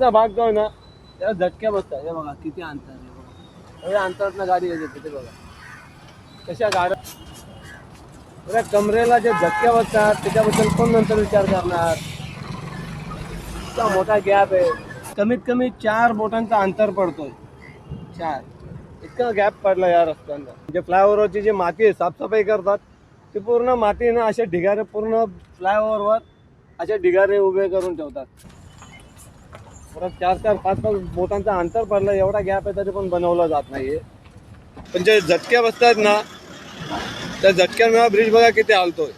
चा भाग जाऊ ना त्याला झटक्या बसतात. हे बघा किती अंतर आहे बघा. एवढ्या अंतरात गाडी येते तिथे बघा. कशा गाड्या एवढ्या कमरेला जे झटक्या बसतात त्याच्याबद्दल कोण नंतर विचार करणार? इतका मोठा गॅप आहे. कमीत कमी चार बोटांचा अंतर पडतोय. चार. इतका गॅप पडला या रस्त्यांना म्हणजे फ्लायओव्हरवरची जी माती आहे साफसफाई करतात ती पूर्ण माती ना अशा ढिगारे पूर्ण फ्लायओव्हरवर अशा ढिगारे उभे करून ठेवतात. परत चार चार पाच पाच बोटांचा अंतर पडलं एवढा गॅप आहे तरी पण बनवला जात नाहीये. पण जे झटक्या बसतात ना त्या झटक्यांमुळे ब्रिज बघा किती हालतोय.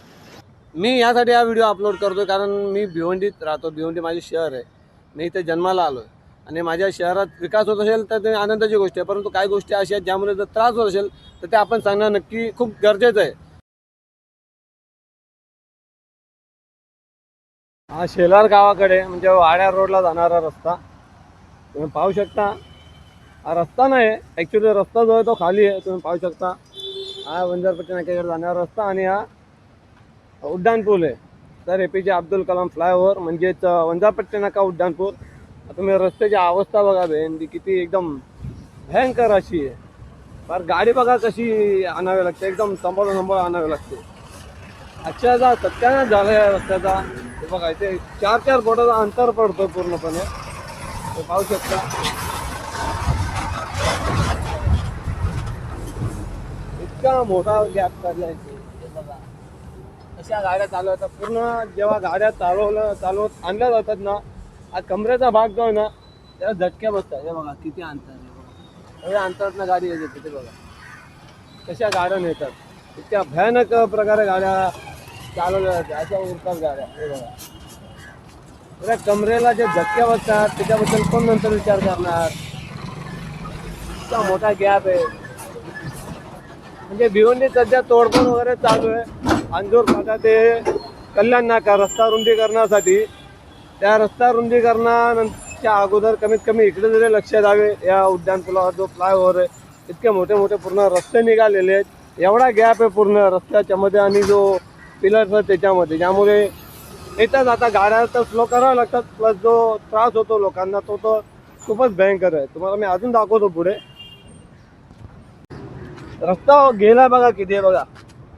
मी यासाठी हा व्हिडिओ अपलोड करतोय कारण मी भिवंडीत राहतो भिवंडी माझे शहर आहे. मी इथे जन्माला आलोय. आणि माझ्या शहरात विकास होत असेल तर ते आनंदाची गोष्ट आहे परंतु काही गोष्टी अशा आहेत ज्यामुळे जर त्रास होत असेल तर ते आपण सांगणं नक्की खूप गरजेचं आहे. हा शेलार गावाकडे म्हणजे वाड्या रोडला जाणारा रस्ता. तुम्ही पाहू शकता. हा रस्ता नाही ॲक्च्युली रस्ता जो आहे तो खाली आहे. तुम्ही पाहू शकता. हा वंजारपट्टी नाक्याकडे जाणारा रस्ता आणि हा उड्डाण पूल आहे. तर ए पी जे अब्दुल कलाम फ्लायओव्हर म्हणजेच वंजारपट्टी नाका उड्डाण पूल. तुम्ही रस्त्याची अवस्था बघा बेन ती किती एकदम भयंकर अशी आहे. फार गाडी बघा कशी आणावी लागते. एकदम संभाळून संभाळून आणावी लागते. अक्षरशः सत्यानाश झाला या रस्त्याचा. बघा इथे चार चार बोटाचं अंतर पडतो पूर्णपणे. ते पाहू शकता. इतका मोठा गॅप काढला इथे हे बघा अशा गाड्या चालवतात पूर्ण जेव्हा गाड्या चालवलं चालवत आणल्या जातात ना हा कमरेचा भाग जो आहे ना त्याला झटक्या बसतात. हे बघा किती अंतर आहे. बघा एवढ्या अंतरात गाडी येते तिथे बघा. कशा गाड्या नेतात. इतक्या भयानक प्रकारे गाड्या चालवल्या जातात अशा उरतात गाड्या हे. बघा. एवढ्या कमरेला जे धक्के बसतात त्याच्याबद्दल कोण नंतर विचार करणार? इतका मोठा गॅप आहे. म्हणजे भिवंडी सध्या तोडफोड वगैरे चालू आहे. अंजूर फाटा ते. कल्याण नाका रस्ता रुंदीकरणासाठी. त्या रस्ता रुंदीकरणाच्या अगोदर कमीत कमी इकडे जरी लक्ष द्यावे या उड्डाण पुलावर जो फ्लायओव्हर आहे इतके मोठे मोठे पूर्ण रस्ते निघालेले आहेत. एवढा गॅप आहे पूर्ण रस्त्याच्या मध्ये आणि जो पिलर्स आहेत त्याच्यामध्ये. ज्यामुळे येतात आता गाड्या तर स्लो कराव्या लागतात प्लस जो त्रास होतो लोकांना तो तो खूपच भयंकर आहे. तुम्हाला मी अजून दाखवतो पुढे. रस्ता गेला बघा किती आहे बघा.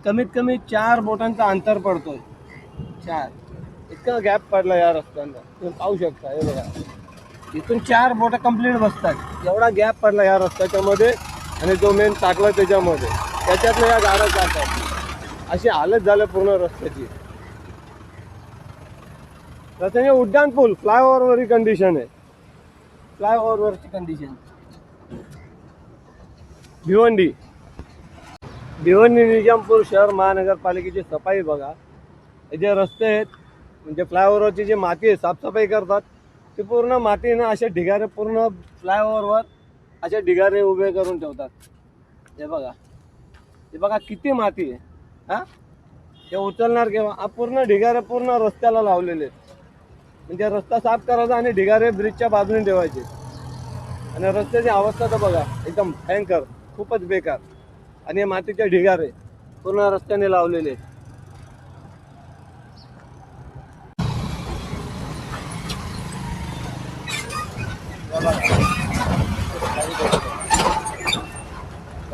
कमीत कमी चार बोटांचा अंतर पडतोय. चार. इतका गॅप पडला या रस्त्यांना तुम्ही पाहू शकता हे बघा. इथून चार बोट कंप्लीट बसतात. एवढा गॅप पडला या रस्त्याच्यामध्ये आणि जो मेन टाकला त्याच्यामध्ये. त्याच्यातनं या गाड्या जातात. अशी हालत झालं पूर्ण रस्त्याची. रस्त्याने उड्डाण पूल फ्लायओव्हरवरची कंडिशन आहे. फ्लायओव्हरवरची कंडिशन भिवंडी. भिवंडी निजामपूर शहर महानगरपालिकेची सफाई बघा. हे जे रस्ते आहेत म्हणजे फ्लायओव्हरवरची जी माती आहे साफसफाई करतात ती पूर्ण माती ना अशा ढिगारे पूर्ण फ्लायओव्हरवर अशा ढिगारे उभे करून ठेवतात. हे बघा. हे बघा किती माती आहे. हा? हे उचलणार केव्हा? पूर्ण ढिगारे पूर्ण रस्त्याला लावलेले म्हणजे रस्ता साफ करायचा आणि ढिगारे ब्रिजच्या बाजूने ठेवायचे. आणि रस्त्याची अवस्था तर बघा एकदम भयंकर खूपच बेकार. आणि हे मातीचे ढिगारे पूर्ण रस्त्याने लावलेले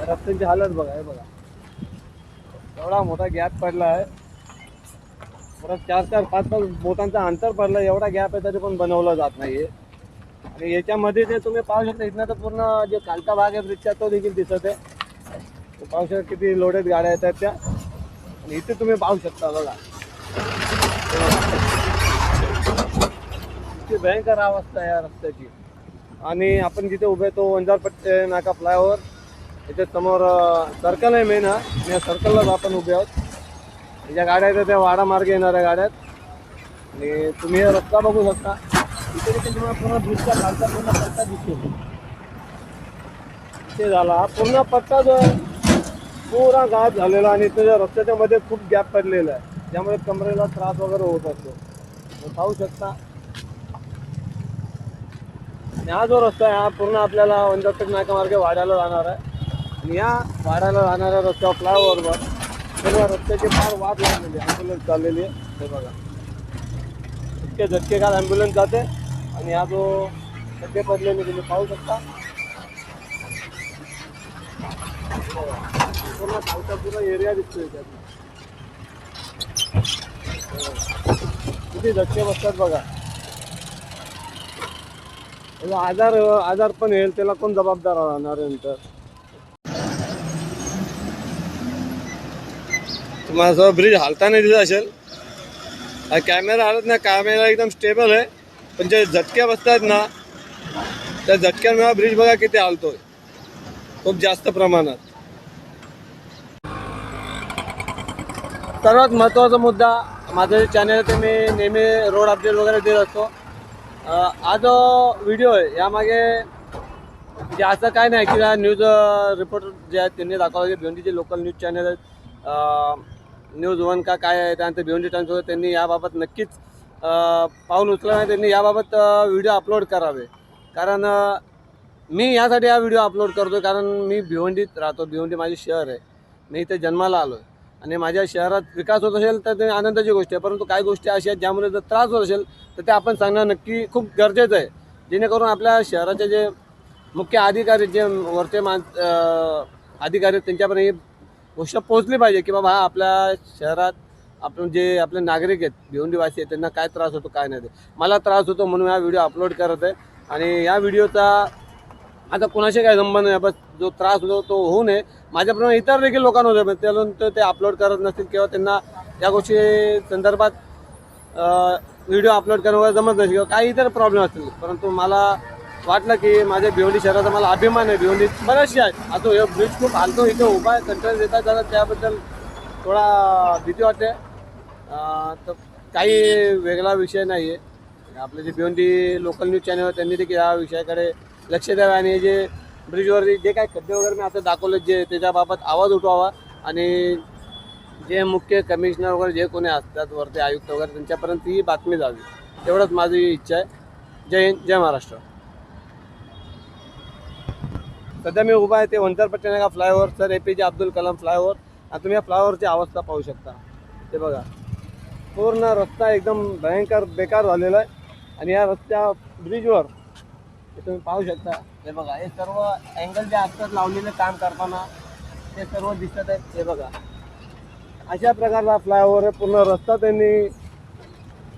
रस्त्यांची हालत बघा हे बघा. एवढा मोठा गॅप पडला आहे परत चार चार पाच पाच बोटांचा अंतर पडलं एवढा गॅप आहे तरी पण बनवला जात नाहीये. आणि याच्यामध्ये जे तुम्ही पाहू शकता इथनं तर पूर्ण जे कालचा भाग आहे ब्रिजचा तो देखील दिसत आहे. पाहू शकता किती लोडेड गाड्या येतात त्या. आणि इथे तुम्ही पाहू शकता बघा. इतकी भयंकर अवस्था आहे या रस्त्याची. आणि आपण जिथे उभे तो वंजारपट्टे नाका फ्लायओव्हर. इथे समोर सर्कल आहे मेन हा. आणि या सर्कललाच आपण उभे आहोत. ज्या गाड्या आहेत त्या वाडा मार्गे येणाऱ्या गाड्यात आणि तुम्ही रस्ता बघू शकता. इथे देखील तुम्हाला पूर्ण ब्रिजचा खालचा पूर्ण पट्टा दिसेल. ते झाला हा पूर्ण पट्टा जो आहे पुरा गाप झालेला आणि त्याच्या रस्त्याच्या मध्ये खूप गॅप पडलेला आहे. त्यामुळे कमरेला त्रास वगैरे होत असतो. पाहू शकता. आणि हा जो रस्ता आहे हा पूर्ण आपल्याला वंजारपेठ नाकामार्गे वाड्याला जाणार आहे. आणि या वाड्याला जाणाऱ्या रस्त्यावर फ्लायओव्हरवर सर्व रस्त्याची फार वाट लागलेली आहे. ॲम्ब्युलन्स चाललेली आहे. हे बघा. इतके झटके काल ॲम्ब्युलन्स जाते आणि हा जो खड्डे पडलेले तुम्ही पाहू शकता. पूर्ण खालचा पूर्ण एरिया दिसतोय त्यात किती धक्के बसतात बघा. आजार आजार पण येईल त्याला कोण जबाबदार राहणार आहे नंतर? तुम्हाला असं ब्रिज हालता नाही दिला असेल हा कॅमेरा हालत नाही कॅमेरा एकदम स्टेबल आहे. पण जे झटक्या बसतात ना त्या झटक्यांमुळे ब्रिज बघा किती हालतोय. खूप जास्त प्रमाणात. सर्वात महत्त्वाचा मुद्दा माझं जे चॅनल आहे ते मी नेहमी रोड अपडेट वगैरे देत असतो. हा जो व्हिडिओ आहे यामागे म्हणजे असं काय नाही की न्यूज रिपोर्टर जे आहेत त्यांनी दाखवलं की भिवंडीचे लोकल न्यूज चॅनल आहेत. न्यूज वन का काय आहे त्यानंतर भिवंडी टाइम्स त्यांनी याबाबत नक्कीच पाऊल उचललं नाही त्यांनी याबाबत व्हिडिओ अपलोड करावे. कारण मी यासाठी हा व्हिडिओ अपलोड करतो कारण मी भिवंडीत राहतो भिवंडी माझे शहर आहे. मी इथे जन्माला आलो आहे आणि माझ्या शहरात विकास होत असेल तर ते आनंदाची गोष्ट आहे परंतु काही गोष्टी अशा आहेत ज्यामुळे जर त्रास होत असेल तर ते आपण सांगणं नक्की खूप गरजेचं आहे. जेणेकरून आपल्या शहराचे जे मुख्य अधिकारी जे वरचे मान अधिकारी त्यांच्यापर्यंत गोष्ट पोहोचली पाहिजे की बाबा हा आपल्या शहरात आपण जे आपले नागरिक आहेत भिवंडीवासी आहेत त्यांना काय त्रास होतो काय नाही ते. मला त्रास होतो म्हणून हा व्हिडिओ अपलोड करत आहे. आणि या व्हिडिओचा आता कोणाशी काही संबंध नाही बस जो त्रास होतो तो होऊ नये. माझ्याप्रमाणे इतर देखील लोकांना होतो पण त्यानंतर ते अपलोड करत नसतील किंवा त्यांना या गोष्टी संदर्भात व्हिडिओ अपलोड करणं वगैरे जमत नसेल किंवा काही इतर प्रॉब्लेम असतील. परंतु मला वाटलं की माझ्या भिवंडी शहराचा मला अभिमान आहे भिवंडी बऱ्याचशा आहेत. आता हे ब्रिज खूप हालतो इथे उभा आहे कंट्रोल येतात जरा त्याबद्दल थोडा भीती वाटते. तर काही वेगळा विषय नाही आहे आपले जे भिवंडी लोकल न्यूज चॅनल त्यांनी देखील या विषयाकडे लक्ष द्यावे आणि जे ब्रिजवरती जे काही खड्डे वगैरे मी आता दाखवले जे त्याच्याबाबत आवाज उठवावा आणि जे मुख्य कमिशनर वगैरे जे कोणी असतात वरते आयुक्त वगैरे त्यांच्यापर्यंत ही बातमी जावी. तेवढंच माझी इच्छा आहे. जय हिंद जय महाराष्ट्र. सध्या मी उभा आहे ते वंतर का फ्लायओव्हर सर ए पी जे अब्दुल कलाम फ्लायओव्हर आणि तुम्ही या फ्लायओव्हरची अवस्था पाहू शकता. ते बघा. पूर्ण रस्ता एकदम भयंकर बेकार झालेला आहे. आणि या रस्त्या ब्रिजवर हे तुम्ही पाहू शकता. हे बघा. हे सर्व अँगल जे असतात लावलेले काम करताना ते सर्व दिसत आहेत. हे बघा. अशा प्रकारचा फ्लायओव्हर आहे. पूर्ण रस्ता त्यांनी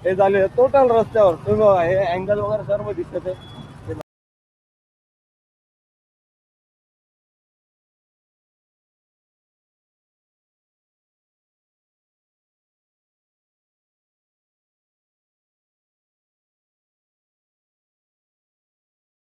हे झाले टोटल रस्त्यावर. तुम्ही बघा हे अँगल वगैरे सर्व दिसत आहे.